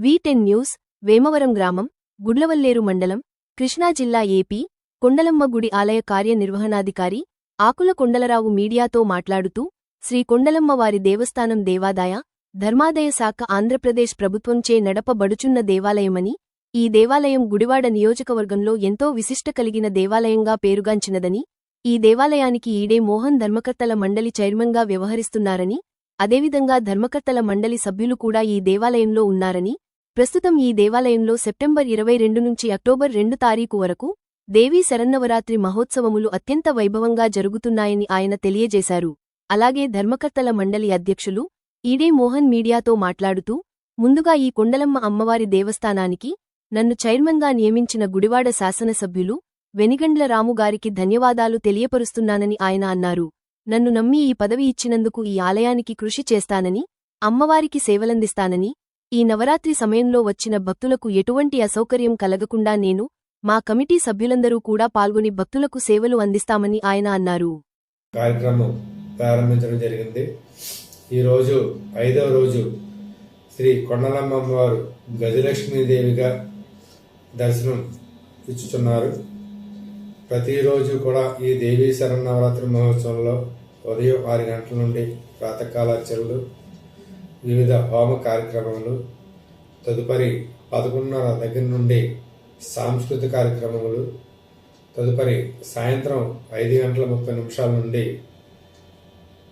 వి ten news Vemavaram గ్రామం గుడ్లవల్లేరు మండలం కృష్ణా జిల్లా ఏపీ కొండలమ్మ గుడి ఆలయ కార్యనిర్వహణాధికారి ఆకుల కొండలరావు మీడియాతో మాట్లాడుతూ శ్రీ కొండలమ్మ వారి దేవస్థానం దేవాదాయ ధర్మాదయ శాఖ ఆంధ్రప్రదేశ్ ప్రభుత్వంచే నడపబడుచున్న దేవాలయమని ఈ దేవాలయం గుడివాడ నియోజకవర్గంలో ఎంతో విశిష్ట కలిగిన దేవాలయంగా పేరుగాంచినదని ఈ దేవాలయానికి ఈడే మోహన్ ధర్మకర్తల మండలి చైర్మన్గా వ్యవహరిస్తున్నారని అదేవిధంగా ధర్మకర్తల మండలి సభ్యులు కూడా ఈ దేవాలయంలో ఉన్నారని ప్రస్తుతం ఈ దేవాలయంలో సెప్టెంబర్ ఇరవై రెండు నుంచి అక్టోబర్ రెండు తారీఖు వరకు దేవీ శరన్నవరాత్రి మహోత్సవములు అత్యంత వైభవంగా జరుగుతున్నాయని ఆయన తెలియజేశారు. అలాగే ధర్మకర్తల మండలి అధ్యక్షులు ఈడే మోహన్ మీడియాతో మాట్లాడుతూ ముందుగా ఈ కొండలమ్మ అమ్మవారి దేవస్థానానికి నన్ను చైర్మన్గా నియమించిన గుడివాడ శాసనసభ్యులు వెనిగండ్ల రాముగారికి ధన్యవాదాలు తెలియపరుస్తున్నానని ఆయన అన్నారు. నన్ను నమ్మి ఈ పదవి ఇచ్చినందుకు ఈ ఆలయానికి కృషి చేస్తానని అమ్మవారికి సేవలందిస్తానని ఈ నవరాత్రి సమయంలో వచ్చిన భక్తులకు ఎటువంటి అసౌకర్యం కలగకుండా నేను మా కమిటీ సభ్యులందరూ కూడా పాల్గొని భక్తులకు సేవలు అందిస్తామని ఆయన అన్నారు. కార్యక్రమం ప్రారంభించడం జరిగింది. ఈరోజు ఐదవ రోజు శ్రీ కొండలమ్మ వారు గజలక్ష్మీదేవిగా దర్శనం ఇచ్చుచున్నారు. ప్రతిరోజు కూడా ఈ దేవీ శరన్నవరాత్రి మహోత్సవంలో ఉదయం ఆరు గంటల నుండి ప్రాతకాలార్చనలు వివిధ హోమ కార్యక్రమాలు తదుపరి పదకొండున్నర దగ్గర నుండి సాంస్కృతిక కార్యక్రమములు తదుపరి సాయంత్రం ఐదు గంటల ముప్పై నిమిషాల నుండి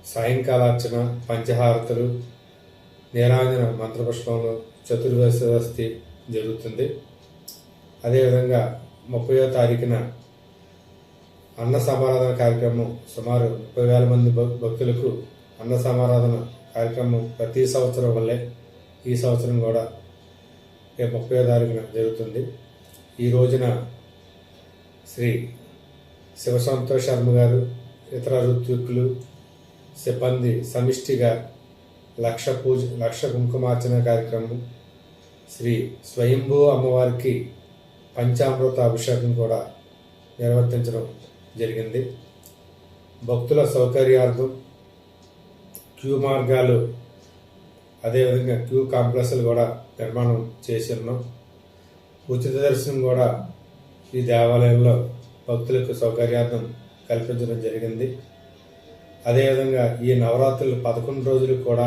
సాయంకాలార్చన పంచహారతులు నీరాంజన మంత్రపుష్పములు చతుర్వేశవస్తి జరుగుతుంది. అదేవిధంగా ముప్పయో తారీఖున అన్న సమారాధన కార్యక్రమం సుమారు ముప్పై వేల మంది భక్- భక్తులకు అన్న సమారాధన కార్యక్రమం ప్రతి సంవత్సరం వల్లే ఈ సంవత్సరం కూడా రేపు ముప్పై తారీఖున జరుగుతుంది. ఈ రోజున శ్రీ శివసంతోష్ శర్మ గారు ఇతర ఋత్విక్కులు సిబ్బంది సమిష్టిగా లక్ష పూజ లక్ష కుంకుమార్చన కార్యక్రమం శ్రీ స్వయంభూ అమ్మవారికి పంచామృత అభిషేకం కూడా నిర్వర్తించడం జరిగింది. భక్తుల సౌకర్యార్థం క్యూ మార్గాలు అదేవిధంగా క్యూ కాంప్లెక్స్లు కూడా నిర్మాణం చేసి ఉన్నాం ఉచిత దర్శనం కూడా ఈ దేవాలయంలో భక్తులకు సౌకర్యార్థం కల్పించడం జరిగింది. అదేవిధంగా ఈ నవరాత్రులు పదకొండు రోజులు కూడా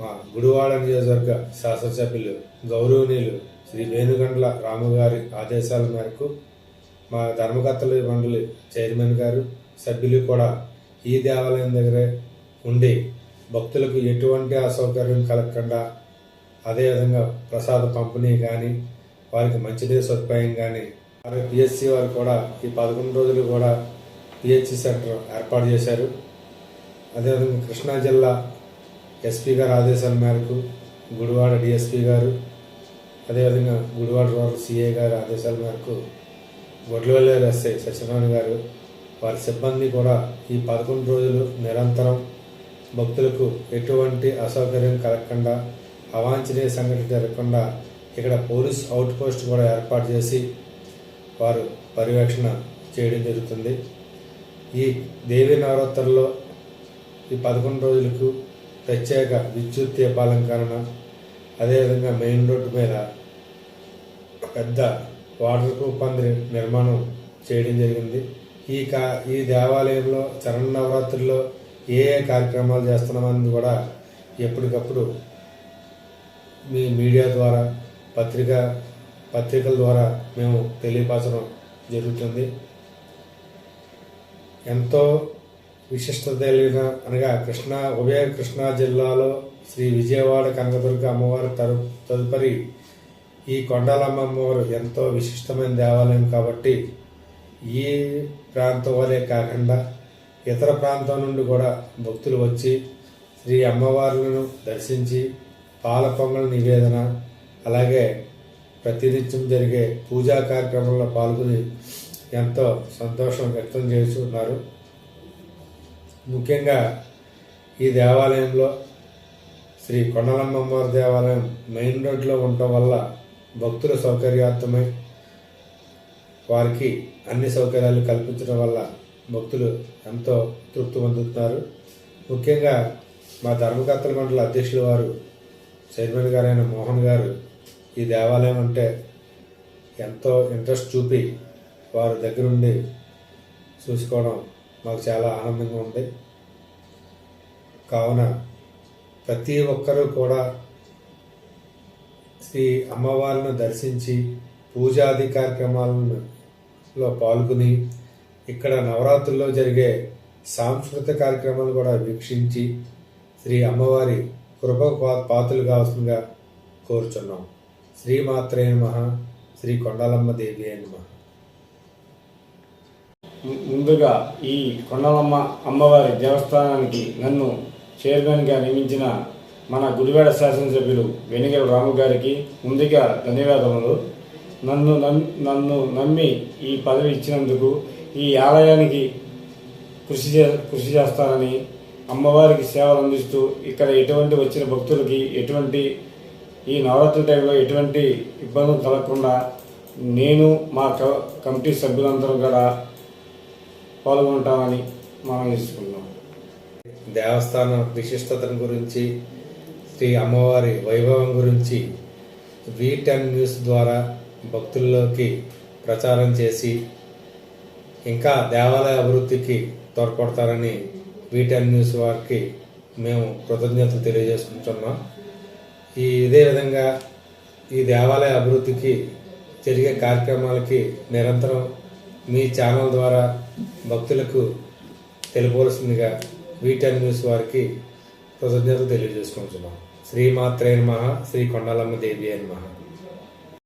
మా గుడివాడ నియోజకవర్గ శాసనసభ్యులు గౌరవనీయులు శ్రీ వేణుగండ్ల రాముగారి ఆదేశాల మేరకు మా ధర్మకర్తల మండలి చైర్మన్ గారు సభ్యులు కూడా ఈ దేవాలయం దగ్గరే ఉండి భక్తులకు ఎటువంటి అసౌకర్యం కలగకుండా అదేవిధంగా ప్రసాద పంపిణీ కానీ వారికి మంచినీరు సదుపాయం కానీ అలాగే పిహెచ్సి వారు కూడా ఈ పదకొండు రోజులు కూడా పిహెచ్సి సెంటర్ ఏర్పాటు చేశారు. అదేవిధంగా కృష్ణా జిల్లా ఎస్పీ గారి ఆదేశాల మేరకు గుడివాడ డిఎస్పీ గారు అదేవిధంగా గుడివాడ రూరల్ సిఏ గారి ఆదేశాల మేరకు గొడ్లవల్లేరు ఎస్ఐ సత్యనారాయణ గారు వారి సిబ్బంది కూడా ఈ పదకొండు రోజులు నిరంతరం భక్తులకు ఎటువంటి అసౌకర్యం కలగకుండా అవాంఛనీయ సంఘటన జరగకుండా ఇక్కడ పోలీస్ అవుట్ పోస్ట్ కూడా ఏర్పాటు చేసి వారు పర్యవేక్షణ చేయడం జరుగుతుంది. ఈ దేవి నవరాత్రుల్లో ఈ పదకొండు రోజులకు ప్రత్యేక విద్యుత్ దీపాలంకరణ అదేవిధంగా మెయిన్ రోడ్డు మీద పెద్ద వాటర్ ప్రూఫ్ పందిరి నిర్మాణం చేయడం జరిగింది. ఈ కా ఈ దేవాలయంలో చరణ నవరాత్రుల్లో ఏ ఏ కార్యక్రమాలు చేస్తున్నామని కూడా ఎప్పటికప్పుడు మీ మీడియా ద్వారా పత్రిక పత్రికల ద్వారా మేము తెలియపరచడం జరుగుతుంది. ఎంతో విశిష్టత కలిగిన అనగా కృష్ణా ఉభయ కృష్ణా జిల్లాలో శ్రీ విజయవాడ కనకదుర్గ అమ్మవారి తరు తదుపరి ఈ కొండలమ్మ అమ్మవారు ఎంతో విశిష్టమైన దేవాలయం కాబట్టి ఈ ప్రాంతం వలె కాకుండా ఇతర ప్రాంతం నుండి కూడా భక్తులు వచ్చి శ్రీ అమ్మవార్లను దర్శించి పాల పొంగల్ నివేదన అలాగే ప్రతినిత్యం జరిగే పూజా కార్యక్రమంలో పాల్గొని ఎంతో సంతోషం వ్యక్తం చేస్తున్నారు. ముఖ్యంగా ఈ దేవాలయంలో శ్రీ కొండలమ్మవారి దేవాలయం మెయిన్ రోడ్లో ఉండటం వల్ల భక్తుల సౌకర్యార్థమై వారికి అన్ని సౌకర్యాలు కల్పించడం వల్ల భక్తులు ఎంతో తృప్తి పొందుతున్నారు. ముఖ్యంగా మా ధర్మకర్తల మండలి అధ్యక్షుల వారు చైర్మన్ గారైన మోహన్ గారు ఈ దేవాలయం అంటే ఎంతో ఇంట్రెస్ట్ చూపి వారి దగ్గరుండి చూసుకోవడం మాకు చాలా ఆనందంగా ఉంది. కావున ప్రతి ఒక్కరూ కూడా శ్రీ అమ్మవారిని దర్శించి పూజాది కార్యక్రమాలలో పాల్గొని ఇక్కడ నవరాత్రుల్లో జరిగే సాంస్కృతిక కార్యక్రమాలు కూడా వీక్షించి శ్రీ అమ్మవారి కృప పాత్రలు కావాల్సిందిగా కోరుచున్నాం. శ్రీమాత్రే నమ శ్రీ కొండలమ్మ దేవి అని ము- ముందుగా ఈ కొండలమ్మ అమ్మవారి దేవస్థానానికి నన్ను చైర్మన్గా నియమించిన మన గుడివాడ శాసనసభ్యులు వెనిగల రాము గారికి ముందుగా ధన్యవాదములు. నన్ను నమ్ నన్ను నమ్మి ఈ పదవి ఇచ్చినందుకు ఈ ఆలయానికి కృషి చే కృషి చేస్తానని అమ్మవారికి సేవలు అందిస్తూ ఇక్కడ ఎటువంటి వచ్చిన భక్తులకి ఎటువంటి ఈ నవరాత్రి టైంలో ఎటువంటి ఇబ్బందులు కలగకుండా నేను మా క- కమిటీ సభ్యులందరూ కూడా పాల్గొంటామని మనం తీసుకున్నాం దేవస్థానం విశిష్టతను గురించి శ్రీ అమ్మవారి వైభవం గురించి వీ టెన్ న్యూస్ ద్వారా భక్తుల్లోకి ప్రచారం చేసి ఇంకా దేవాలయ అభివృద్ధికి తోడ్పడతారని వీటెన్ న్యూస్ వారికి మేము కృతజ్ఞతలు తెలియజేసుకుంటున్నాం. ఈ ఇదే విధంగా ఈ దేవాలయ అభివృద్ధికి జరిగే కార్యక్రమాలకి నిరంతరం మీ ఛానల్ ద్వారా భక్తులకు తెలుపవలసిందిగా వీటెన్ న్యూస్ వారికి కృతజ్ఞతలు తెలియజేసుకుంటున్నాం. శ్రీమాత్రే మహా శ్రీ కొండలమ్మ దేవి అని మహా